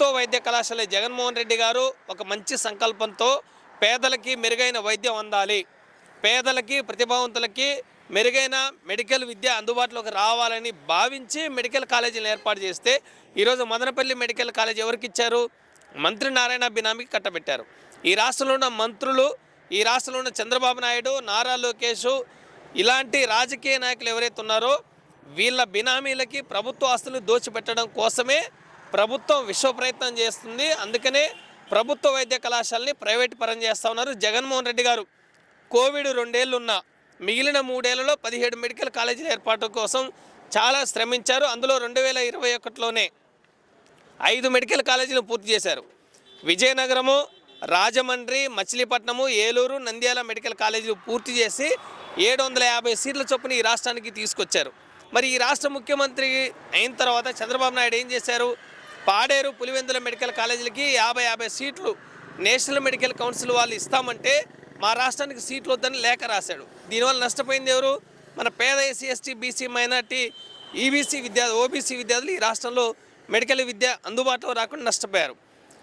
ప్రభుత్వ వైద్య కళాశాల జగన్మోహన్ రెడ్డి గారు ఒక మంచి సంకల్పంతో పేదలకి మెరుగైన వైద్యం అందాలి. పేదలకి ప్రతిభావంతులకి మెరుగైన మెడికల్ విద్య అందుబాటులోకి రావాలని భావించి మెడికల్ కాలేజీలు ఏర్పాటు చేస్తే ఈరోజు మదనపల్లి మెడికల్ కాలేజ్ ఎవరికి ఇచ్చారు? మంత్రి నారాయణ బినామీకి కట్టబెట్టారు. ఈ రాష్ట్రంలో ఉన్న మంత్రులు ఈ రాష్ట్రంలో ఉన్న చంద్రబాబు నాయుడు నారా లోకేష్ ఇలాంటి రాజకీయ నాయకులు ఎవరైతే ఉన్నారో వీళ్ళ బినామీలకి ప్రభుత్వ ఆస్తులు దోచిపెట్టడం కోసమే ప్రభుత్వం విశ్వ ప్రయత్నం చేస్తుంది. అందుకనే ప్రభుత్వ వైద్య కళాశాలని ప్రైవేట్ పరం చేస్తూ ఉన్నారు జగన్మోహన్ రెడ్డి గారు. కోవిడ్ రెండేళ్ళు ఉన్న మిగిలిన మూడేళ్ళలో పదిహేడు మెడికల్ కాలేజీల ఏర్పాటు కోసం చాలా శ్రమించారు. అందులో రెండు వేల ఇరవై ఒకటిలోనే ఐదు మెడికల్ కాలేజీలు పూర్తి చేశారు. విజయనగరము రాజమండ్రి మచిలీపట్నము ఏలూరు నంద్యాల మెడికల్ కాలేజీలు పూర్తి చేసి ఏడు వందల యాభై సీట్ల చొప్పున ఈ రాష్ట్రానికి తీసుకొచ్చారు. మరి ఈ రాష్ట్ర ముఖ్యమంత్రి అయిన తర్వాత చంద్రబాబు నాయుడు ఏం చేశారు? పాడేరు పులివెందుల మెడికల్ కాలేజీలకి యాభై యాభై సీట్లు నేషనల్ మెడికల్ కౌన్సిల్ వాళ్ళు ఇస్తామంటే మా రాష్ట్రానికి సీట్లు వద్దని లేఖ రాశాడు. దీనివల్ల నష్టపోయింది ఎవరు? మన పేద SC ST BC minority EBC విద్యార్థులు ఓబీసీ విద్యార్థులు ఈ రాష్ట్రంలో మెడికల్ విద్య అందుబాటులో రాకుండా నష్టపోయారు.